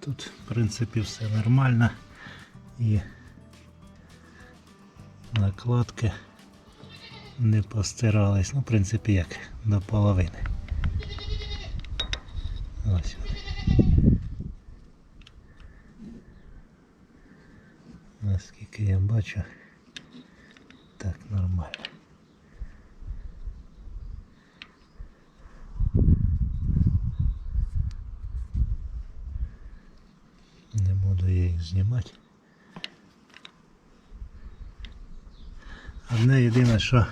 Тут, в принципі, все нормально. І накладки не постирались. Ну, в принципі, як до половини. Ось вони. Наскільки я бачу, так нормально. Не буду я їх знімати. Одне єдине, що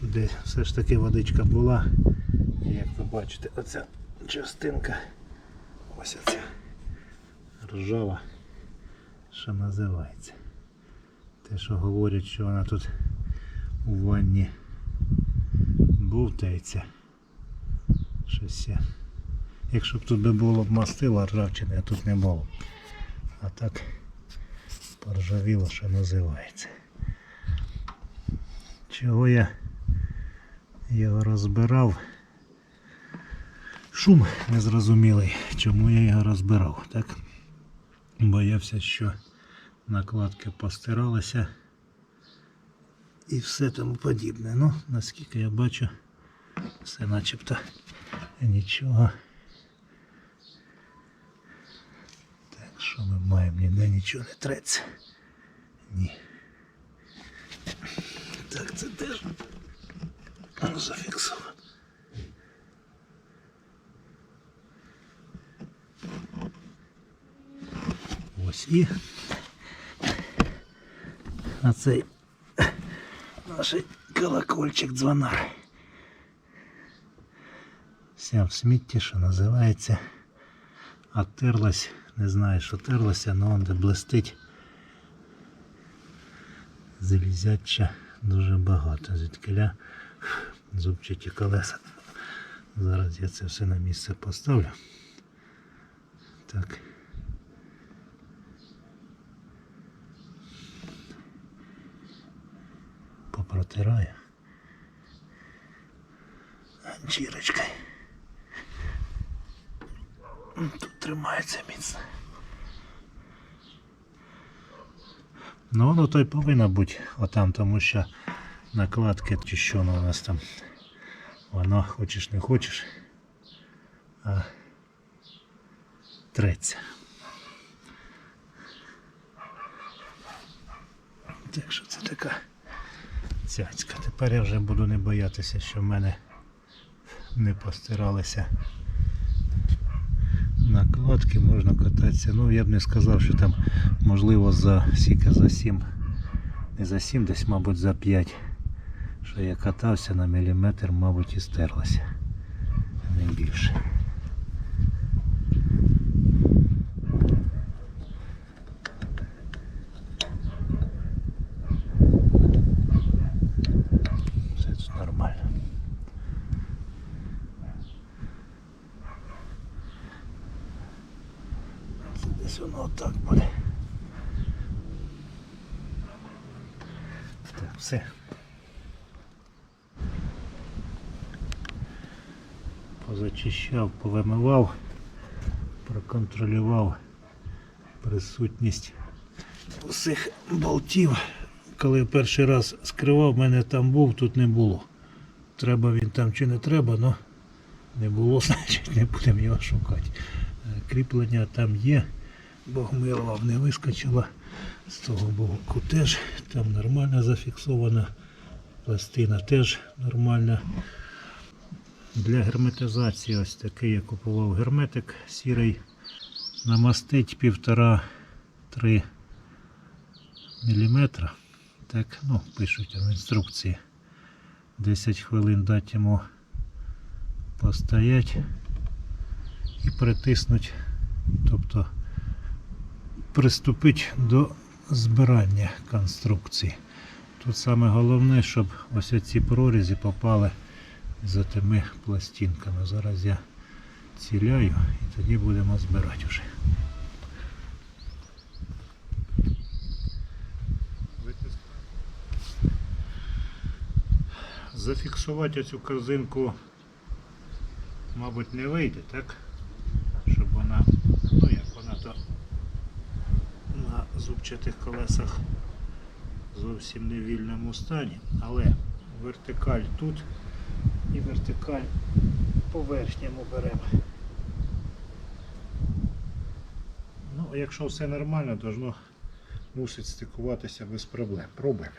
де все ж таки водичка була, як ви бачите, оця частинка, ось оця ржава, що називається. Те, що говорять, що вона тут у ванні бовтається. Щось я. Якщо б тут би було б мастила ржавчини, а тут не було. б. А так поржавіло, що називається. Чого я його розбирав? Шум незрозумілий, чому я його розбирав, так? Боявся, що накладки постиралися і все тому подібне. Ну, наскільки я бачу, все начебто нічого. Так, що ми маємо? Ніде нічого не треться. Ні. Так, це теж зафіксовано. Ось і а цей наш колокольчик дзвонар. Вся в смітті, що називається. Оттерлась, не знаю, що терлася, але де блистить. Залізяча дуже багато. Звідкиля зубчаті колеса. Зараз я це все на місце поставлю. Так. Попротираю. Ганчірочкою. Тут тримається міцно. Ну воно то й повинно бути отам, тому що накладки чи що у нас там. Воно хочеш не хочеш. А треться. Так що це така цяцька. Тепер я вже буду не боятися, що в мене не постиралися накладки, можна кататися. Ну я б не сказав, що там можливо за сіка за 7, не за 7, десь, мабуть, за 5. Що я катався на міліметр, мабуть, і стерлася. Не більше. Все тут нормально. Це отак буде. Так, все. Позачищав, повимивав, проконтролював присутність усіх болтів. Коли перший раз скривав, в мене там був, тут не було. Треба він там чи не треба, але не було, значить не будемо його шукати. Е, Кріплення там є, Богомилова не вискочила. З того боку теж там нормально зафіксована. Пластина теж нормальна. Для герметизації ось такий я купував герметик сірий. Намастить 1,5-3 мм. Так, ну, пишуть в інструкції. 10 хвилин дати йому постоять і притиснуть, тобто приступити до збирання конструкції. Тут саме головне, щоб ось ці прорізі попали за тими пластинками. Зараз я ціляю і тоді будемо збирати вже. Зафіксувати цю корзинку, мабуть, не вийде, так? Щоб вона, ну як вона то трубчатих колесах зовсім не вільному стані, але вертикаль тут і вертикаль по верхньому беремо. Ну, якщо все нормально, должно мусить стикуватися без проблем. Пробуємо.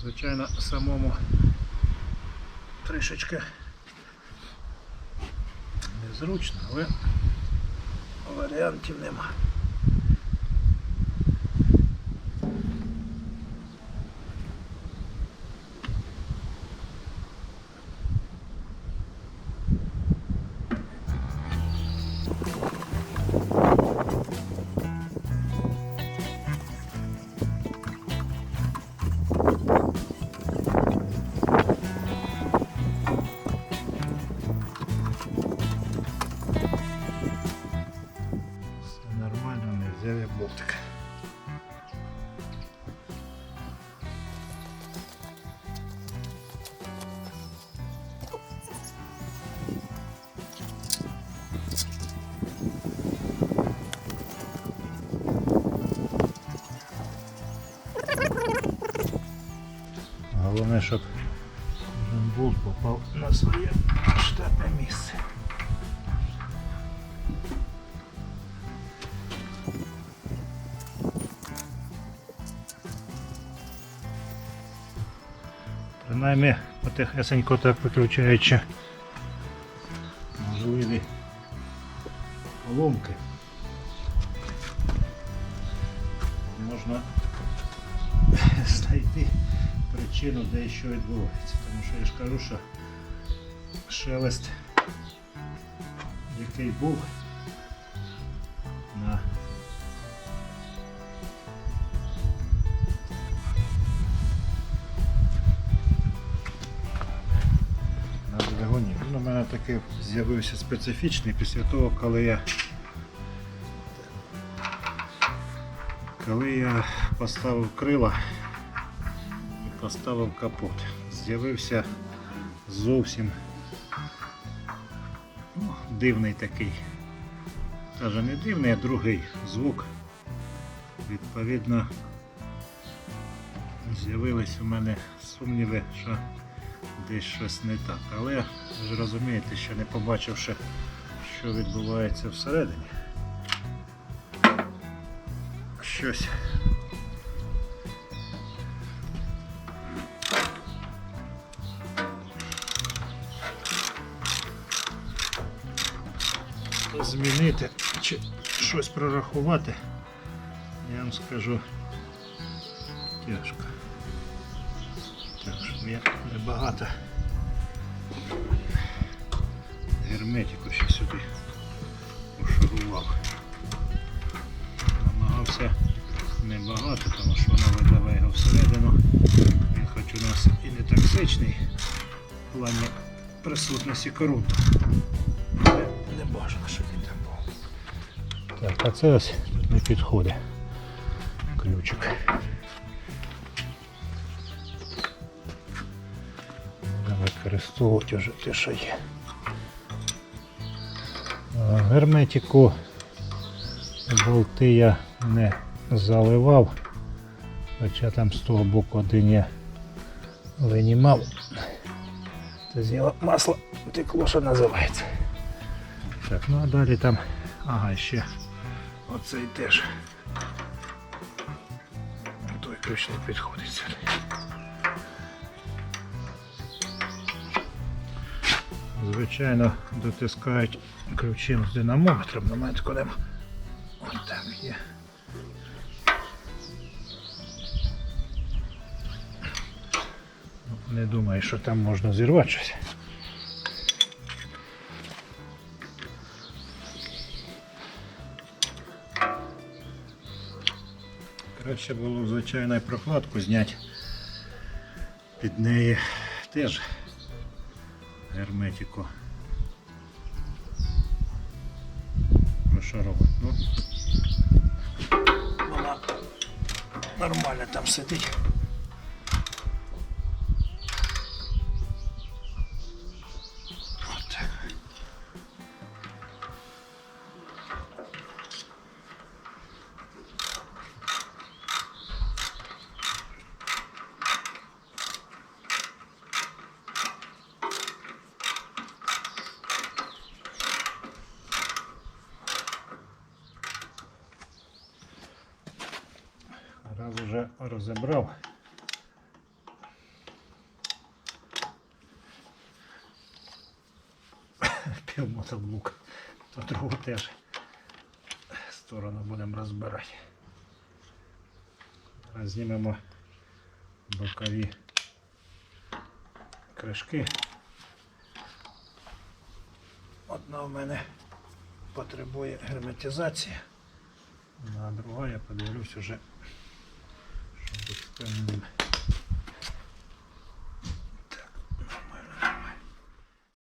Звичайно, самому трішечки незручно, але варіантів нема. Головне, щоб кожен болт попав на своє штатне місце. Принаймні потихесенько так виключаючи де що відбувається. Тому що я ж кажу, що шелест, який був на на. Він у мене такий з'явився специфічний після того, коли я коли я поставив крила поставив капот. З'явився зовсім ну, дивний такий. Каже, не дивний, а другий звук. Відповідно, з'явились у мене сумніви, що десь щось не так. Але ви ж розумієте, що не побачивши, що відбувається всередині, щось змінити чи щось прорахувати, я вам скажу тяжко. Так що я небагато герметику ще сюди пошарував. Намагався небагато, тому що вона видаває його всередину. Він хоч у нас і не токсичний в плані присутності корунту. Бажано, щоб він там був. Так, а це ось тут не підходить ключик. Використовувати вже те, що є. Герметику болти я не заливав, хоча там з того боку один я винімав. Це з масло текло, що називається. Так, ну а далі там, ага, ще оцей теж. Той ключ не підходить сюди. Звичайно, дотискають ключем з динамометром, на мене такого нема. От так є. Ну, Не думаю, що там можна зірвати щось. Краще було, звичайно, і прокладку зняти. Під неї теж герметику робить? Ну, вона нормально там сидить. Розібрав. Пів мотоблука. То другу теж сторону будемо розбирати. Знімемо бокові кришки. Одна в мене потребує герметизації, а друга я подивлюсь уже, щоб бути впевненим.